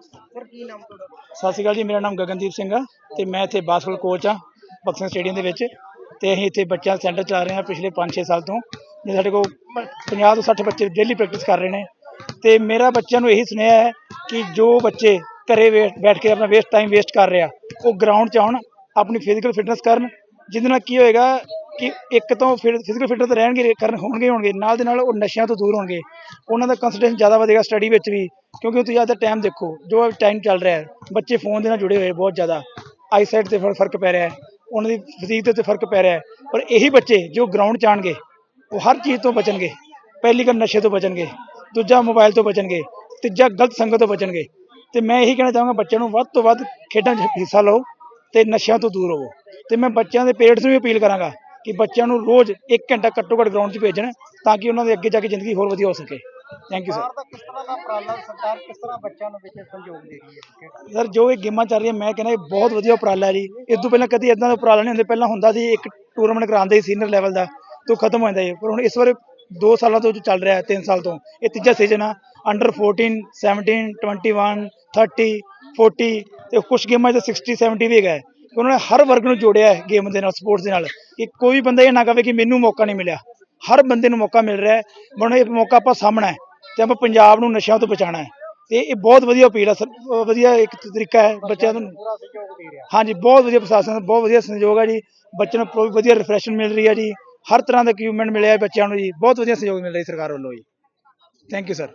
Sir, ਕੀ ਨਾਮ ਤੁਹਾਡਾ? ਸਤਿ ਸ਼੍ਰੀ ਅਕਾਲ ਜੀ, ਮੇਰਾ ਨਾਮ ਗਗਨਦੀਪ ਸਿੰਘ ਆ ਤੇ ਮੈਂ ਇੱਥੇ ਬਾਸਕਟਬਾਲ ਕੋਚ ਆ ਬਕਸਿੰਗ ਸਟੇਡੀਅਮ ਦੇ ਵਿੱਚ ਤੇ ਅਸੀਂ ਇੱਥੇ ਬੱਚਿਆਂ ਦਾ ਸੈਂਟਰ ਚਲਾ ਰਹੇ ਹਾਂ ਪਿਛਲੇ 5-6 ਸਾਲ ਤੋਂ। ਜੇ ਸਾਡੇ ਕੋਲ 50 ਤੋਂ 60 ਬੱਚੇ ਡੇਲੀ ਪ੍ਰੈਕਟਿਸ ਕਰ ਰਹੇ ਨੇ ਤੇ ਮੇਰਾ ਬੱਚਿਆਂ ਨੂੰ ਇਹੀ ਸੁਨੇਹਾ ਹੈ ਕਿ ਜੋ ਬੱਚੇ ਘਰੇ ਵੇ- ਬੈਠ ਕੇ ਆਪਣਾ ਵੇਸਟ ਟਾਈਮ ਵੇਸਟ ਕਰ ਰਿਹਾ, ਉਹ ਗਰਾਊਂਡ 'ਚ ਆਉਣ, ਆਪਣੀ ਫਿਜ਼ੀਕਲ ਫਿਟਨੈਸ ਕਰਨ। ਜਿਹਦੇ ਨਾਲ ਕੀ ਹੋਏਗਾ ਕਿ ਇੱਕ ਤੋਂ ਫਿਜ਼ੀਕਲ ਫਿਟਨੈਸ ਰਹਿਣਗੇ, ਕਰਨ ਹੋਣਗੇ ਹੋਣਗੇ, ਨਾਲ ਦੇ ਨਾਲ ਉਹ ਨਸ਼ਿਆਂ ਤੋਂ ਦੂਰ ਹੋਣਗੇ। ਉਹਨਾਂ ਦਾ ਕੰਸੈਂਟਰੇਸ਼ਨ ਜ਼ਿਆਦਾ ਵਧੇਗਾ ਸਟੱਡੀ ਵਿੱਚ ਵੀ, ਕਿਉਂਕਿ ਤੁਸੀਂ ਅੱਜ ਦਾ ਟਾਈਮ ਦੇਖੋ, ਜੋ ਟਾਈਮ ਚੱਲ ਰਿਹਾ ਬੱਚੇ ਫੋਨ ਦੇ ਨਾਲ ਜੁੜੇ ਹੋਏ ਬਹੁਤ ਜ਼ਿਆਦਾ ਆਈਸਾਈਟ ਤੇ ਫ਼ਰਕ ਪੈ ਰਿਹਾ ਹੈ, ਉਹਨਾਂ ਦੀ ਫਿਜ਼ੀਕ ਤੇ ਉੱਤੇ ਫ਼ਰਕ ਪੈ ਰਿਹਾ ਹੈ, ਪਰ ਇਹੀ ਬੱਚੇ ਜੋ ਗਰਾਊਂਡ 'ਚ ਆਉਣਗੇ, ਉਹ ਹਰ ਚੀਜ਼ ਤੋਂ ਬਚਣਗੇ, ਪਹਿਲੀ ਗੱਲ ਨਸ਼ੇ ਤੋਂ ਬਚਣਗੇ, ਦੂਜਾ ਮੋਬਾਈਲ ਤੋਂ ਬਚਣਗੇ, ਤੀਜਾ ਗਲਤ ਸੰਗਤ ਤੋਂ ਬਚਣਗੇ। ਤੇ ਮੈਂ ਇਹੀ ਕਹਿਣਾ ਚਾਹਾਂਗਾ ਬੱਚਿਆਂ ਨੂੰ, ਵੱਧ ਤੋਂ ਵੱਧ ਖੇਡਾਂ 'ਚ ਹਿੱਸਾ ਲਓ ਤੇ ਨਸ਼ਿਆਂ ਤੋਂ ਦੂਰ ਹੋਵੋ ਤੇ ਮੈਂ ਬੱਚਿਆਂ ਦੇ ਪੇਰੈਂਟਸ ਨੂੰ ਵੀ ਅਪੀਲ ਕਰਾਂਗਾ ਕਿ ਬੱਚਿਆਂ ਨੂੰ ਰੋਜ਼ 1 ਘੰਟਾ ਘੱਟੋ ਘੱਟ ਗਰਾਊਂਡ 'ਚ ਭੇਜਣ ਤਾਂ ਕਿ ਉਹਨਾਂ ਦੇ ਅੱਗੇ ਜਾ ਕੇ ਜ਼ਿੰਦਗੀ ਹੋਰ ਵਧੀਆ ਹੋ ਸਕੇ। ਥੈਂਕ ਯੂ ਸਰ ਕਿਸ ਤਰ੍ਹਾਂ ਦਾ ਉਪਰਾਲਾ ਸਰਕਾਰ ਕਿਸ ਤਰ੍ਹਾਂ ਬੱਚਿਆਂ ਨੂੰ ਵਿੱਚ ਸਹਿਯੋਗ ਦੇ ਰਹੀ ਹੈ? ਸਰ ਜੋ ਇਹ ਗੇਮਾਂ ਚੱਲ ਰਹੀਆਂ ਮੈਂ ਕਹਿੰਦਾ ਇਹ ਬਹੁਤ ਵਧੀਆ ਉਪਰਾਲਾ ਹੈ ਜੀ। ਇਸ ਤੋਂ ਪਹਿਲਾਂ ਕਦੀ ਇਦਾਂ ਦਾ ਉਪਰਾਲਾ ਨਹੀਂ ਹੁੰਦੇ। ਪਹਿਲਾਂ ਹੁੰਦਾ ਸੀ ਇੱਕ ਟੂਰਨਾਮੈਂਟ ਕਰਾਉਂਦੇ ਸੀ ਸੀਨੀਅਰ ਲੈਵਲ ਦਾ ਤੇ ਖਤਮ ਹੋ ਜਾਂਦਾ ਜੀ ਪਰ ਹੁਣ ਇਸ ਵਾਰ 2 ਸਾਲਾਂ ਤੋਂ ਜੋ ਚੱਲ ਰਿਹਾ ਹੈ 3 ਸਾਲ ਤੋਂ ਇਹ ਤੀਜਾ ਸੀਜ਼ਨ ਆ। ਅੰਡਰ 14 17 21 30 40 ਤੇ ਕੁਝ ਗੇਮਾਂ 'ਚ 60 70 ਵੀ ਹੈਗਾ ਹੈ। ਉਹਨਾਂ ਨੇ ਹਰ ਵਰਗ ਨੂੰ ਜੋੜਿਆ ਹੈ ਗੇਮ ਦੇ ਨਾਲ, ਸਪੋਰਟਸ ਦੇ ਨਾਲ। ਕਿ ਕੋਈ ਵੀ ਬੰਦਾ ਇਹ ਨਾ ਕਹੇ ਕਿ ਮੈਨੂੰ ਮੌਕਾ ਨਹੀਂ ਮਿਲਿਆ। ਹਰ ਬੰਦੇ ਨੂੰ ਮੌਕਾ ਮਿਲ ਰਿਹਾ ਹੈ। ਬਣ ਇਹ ਮੌਕਾ ਆਪਾਂ ਸਾਹਮਣਾ ਹੈ ਤੇ ਆਪਾਂ ਪੰਜਾਬ ਨੂੰ ਨਸ਼ਿਆਂ ਤੋਂ ਬਚਾਉਣਾ ਹੈ। ਤੇ ਇਹ ਬਹੁਤ ਵਧੀਆ ਅਪੀਲ ਹੈ ਸਰ ਵਧੀਆ ਇੱਕ ਤਰੀਕਾ ਹੈ ਬੱਚਿਆਂ ਨੂੰ। ਹਾਂਜੀ, ਬਹੁਤ ਵਧੀਆ ਪ੍ਰਸ਼ਾਸਨ ਬਹੁਤ ਵਧੀਆ ਸਹਿਯੋਗ ਹੈ ਜੀ। ਬੱਚਿਆਂ ਨੂੰ ਵਧੀਆ ਰਿਫਰੈਸ਼ਨ ਮਿਲ ਰਹੀ ਹੈ ਜੀ। ਹਰ ਤਰ੍ਹਾਂ ਦਾ ਇਕਵਿਪਮੈਂਟ ਮਿਲਿਆ ਬੱਚਿਆਂ ਨੂੰ ਜੀ। ਬਹੁਤ ਵਧੀਆ ਸਹਿਯੋਗ ਮਿਲ ਰਿਹਾ ਸਰਕਾਰ ਵੱਲੋਂ ਜੀ। ਥੈਂਕ ਯੂ ਸਰ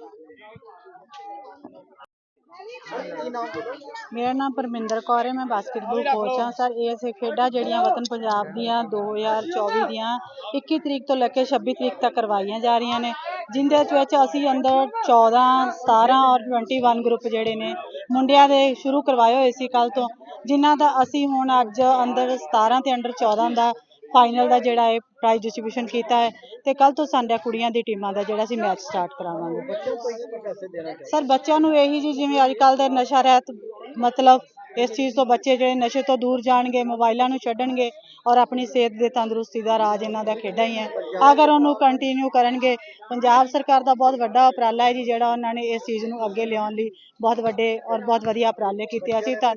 ਮੇਰਾ ਨਾਮ ਪਰਮਿੰਦਰ ਕੌਰ ਹੈ, ਮੈਂ ਬਾਸਕਟਬਾਲ ਕੋਚ ਹਾਂ। ਸਰ, ਇਹ ਸੇ ਖੇਡਾਂ ਜਿਹੜੀਆਂ ਵਤਨ ਪੰਜਾਬ ਦੀਆਂ 2024 ਦੀਆਂ 21 ਤਰੀਕ ਤੋਂ ਲੈ ਕੇ 26 ਤਰੀਕ ਤੱਕ ਕਰਵਾਈਆਂ ਜਾ ਰਹੀਆਂ ਨੇ, ਜਿੰਦੇ ਵਿੱਚ ਅਸੀਂ ਅੰਦਰ 14 17 ਔਰ 21 ਗਰੁੱਪ ਜਿਹੜੇ ਨੇ, ਮੁੰਡਿਆਂ ਦੇ ਸ਼ੁਰੂ ਕਰਵਾਏ ਹੋਏ ਸੀ ਕੱਲ ਤੋਂ, ਜਿਨ੍ਹਾਂ ਦਾ ਅਸੀਂ ਹੁਣ ਅੱਜ ਅੰਦਰ 17 ਤੇ ਅੰਡਰ 14 ਦਾ ਫਾਈਨਲ ਦਾ ਜਿਹੜਾ ਹੈ ਪ੍ਰਾਈਜ਼ ਡਿਸਟ੍ਰੀਬਿਊਸ਼ਨ ਕੀਤਾ ਹੈ ਤੇ ਕੱਲ ਤੋਂ ਸਾਡਾ ਕੁੜੀਆਂ ਦੀ ਟੀਮਾਂ ਦਾ ਜਿਹੜਾ ਅਸੀਂ ਮੈਚ ਸਟਾਰਟ ਕਰਾਵਾਂਗੇ। ਸਰ ਬੱਚਿਆਂ ਨੂੰ ਇਹੀ ਜੀ ਜਿਵੇਂ ਅੱਜ ਕੱਲ ਦੇ ਨਸ਼ਾ ਰਹਿਤ ਮਤਲਬ ਇਸ ਚੀਜ਼ ਤੋਂ ਬੱਚੇ ਜਿਹੜੇ ਨਸ਼ੇ ਤੋਂ ਦੂਰ ਜਾਣਗੇ ਮੋਬਾਈਲਾਂ ਨੂੰ ਛੱਡਣਗੇ ਔਰ ਆਪਣੀ ਸਿਹਤ ਦੇ ਤੰਦਰੁਸਤੀ ਦਾ ਰਾਜ ਇਹਨਾਂ ਦਾ ਖੇਡਾਂ ਹੀ ਹੈ। ਅਗਰ ਉਹਨੂੰ ਕੰਟੀਨਿਊ ਕਰਨਗੇ, ਪੰਜਾਬ ਸਰਕਾਰ ਦਾ ਬਹੁਤ ਵੱਡਾ ਉਪਰਾਲਾ ਹੈ ਜੀ, ਜਿਹੜਾ ਉਹਨਾਂ ਨੇ ਇਸ ਚੀਜ਼ ਨੂੰ ਅੱਗੇ ਲਿਆਉਣ ਲਈ ਬਹੁਤ ਵੱਡੇ ਔਰ ਬਹੁਤ ਵਧੀਆ ਉਪਰਾਲੇ ਕੀਤੇ ਅਸੀਂ ਤਾਂ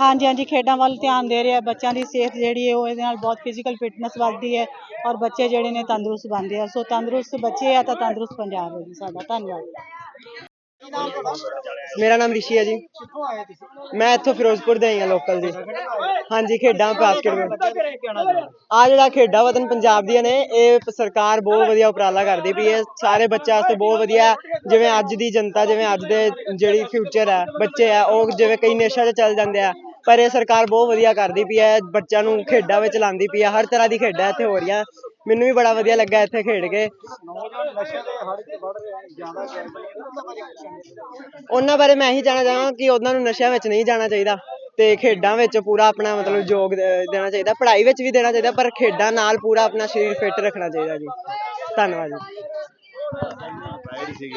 ਹਾਂਜੀ ਹਾਂਜੀ, ਖੇਡਾਂ ਵੱਲ ਧਿਆਨ ਦੇ ਰਿਹਾ ਬੱਚਿਆਂ ਦੀ ਸਿਹਤ ਜਿਹੜੀ ਹੈ, ਉਹ ਇਹਦੇ ਨਾਲ ਬਹੁਤ ਫਿਜ਼ੀਕਲ ਫਿਟਨੈਸ ਵੱਧਦੀ ਹੈ ਔਰ ਬੱਚੇ ਜਿਹੜੇ ਨੇ ਤੰਦਰੁਸਤ ਬਣਦੇ ਆ। ਸੋ ਤੰਦਰੁਸਤ ਬੱਚੇ ਆ ਤਾਂ ਤੰਦਰੁਸਤ ਪੰਜਾਬ ਹੈ ਜੀ। ਸਾਡਾ ਧੰਨਵਾਦ। ਮੇਰਾ ਨਾਮ ਰਿਸ਼ੀ ਹੈ ਜੀ। ਕਿੱਥੋਂ ਆਏ ਤੁਸੀਂ ਮੈਂ ਇੱਥੋਂ ਫਿਰੋਜ਼ਪੁਰ ਦੇ ਆਈ ਲੋਕਲ ਜੀ ਹਾਂਜੀ, ਖੇਡਾਂ ਬਾਸਕਟਬਾਲ ਆ ਜਿਹੜਾ ਖੇਡਾਂ ਵਤਨ ਪੰਜਾਬ ਦੀਆਂ ਨੇ, ਇਹ ਸਰਕਾਰ ਬਹੁਤ ਵਧੀਆ ਉਪਰਾਲਾ ਕਰਦੀ ਪਈ ਹੈ। ਸਾਰੇ ਬੱਚਿਆਂ ਵਾਸਤੇ ਬਹੁਤ ਵਧੀਆ ਜਿਵੇਂ ਅੱਜ ਦੀ ਜਨਤਾ, ਜਿਵੇਂ ਅੱਜ ਦੇ ਜਿਹੜੀ ਫਿਊਚਰ ਹੈ, ਬੱਚੇ ਆ ਉਹ ਜਿਵੇਂ ਕਈ ਨਸ਼ਾ 'ਚ ਚੱਲ ਜਾਂਦੇ ਆ। ਪਰ ਇਹ ਸਰਕਾਰ ਬਹੁਤ ਵਧੀਆ ਕਰਦੀ ਪਈ ਹੈ। ਬੱਚਿਆਂ ਨੂੰ ਖੇਡਾਂ ਵਿੱਚ ਲਾਉਂਦੀ ਪਈ ਹੈ। ਹਰ ਤਰ੍ਹਾਂ ਦੀ ਖੇਡਾਂ ਇੱਥੇ ਹੋ ਰਹੀਆਂ। ਮੈਨੂੰ ਵੀ ਬੜਾ ਵਧੀਆ ਲੱਗਾ ਇੱਥੇ ਖੇਡ ਕੇ। ਉਹਨਾਂ ਬਾਰੇ ਮੈਂ ਇਹੀ ਕਹਿਣਾ ਚਾਹਾਂ ਕਿ ਉਹਨਾਂ ਨੂੰ ਨਸ਼ਿਆਂ ਵਿੱਚ ਨਹੀਂ ਜਾਣਾ ਚਾਹੀਦਾ ਤੇ ਖੇਡਾਂ ਵਿੱਚ ਪੂਰਾ ਆਪਣਾ ਮਤਲਬ ਯੋਗ ਦੇਣਾ ਚਾਹੀਦਾ, ਪੜ੍ਹਾਈ ਵਿੱਚ ਵੀ ਦੇਣਾ ਚਾਹੀਦਾ, ਪਰ ਖੇਡਾਂ ਨਾਲ ਪੂਰਾ ਆਪਣਾ ਸਰੀਰ ਫਿੱਟ ਰੱਖਣਾ ਚਾਹੀਦਾ ਜੀ। ਧੰਨਵਾਦ ਜੀ।